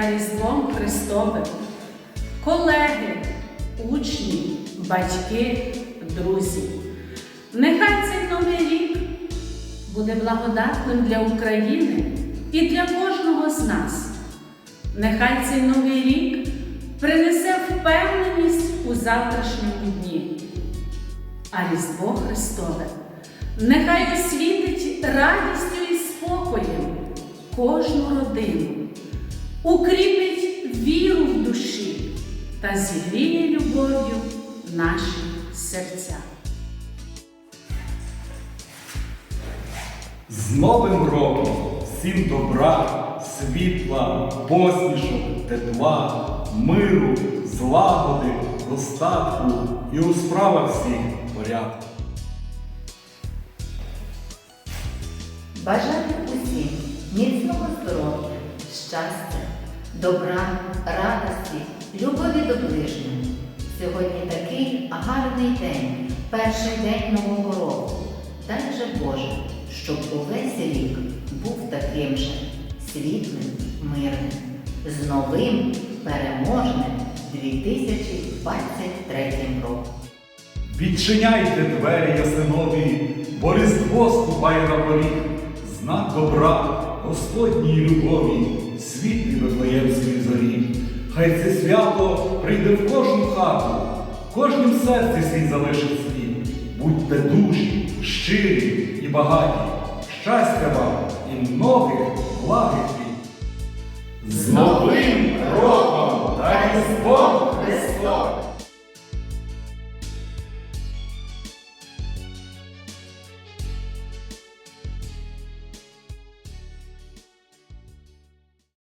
та Різдвом Христовим. Колеги, учні, батьки, друзі. Нехай цей новий рік буде благодатним для України і для кожного з нас. Нехай цей новий рік принесе впевненість у завтрашньому дні. А Різдво Христове нехай освітить радістю і спокоєм кожну родину, укріпить віру в душі та зігріє любов'ю наші серця. З Новим роком всім добра, світла, посмішок, тепла, миру, злагоди, достатку і у справах всіх порядку. Бажаю усім міцного здоров'я, щастя, добра, радості, любові до ближнього. Сьогодні такий гарний день, перший день Нового року. Дай же Боже, щоб увесь рік був таким же світлим, мирним, з новим переможним 2023 роком. Відчиняйте двері ясинові, бо Різдво ступає на поріг, знак добра, Господньої любові, світлі Вифлеємської зорі. Хай це свято прийде в кожну хату, в кожнім серці свій залишить світ. Будьте дужі, щирі і багаті, щастя вам і многих благих літ. З Новим роком та Христом!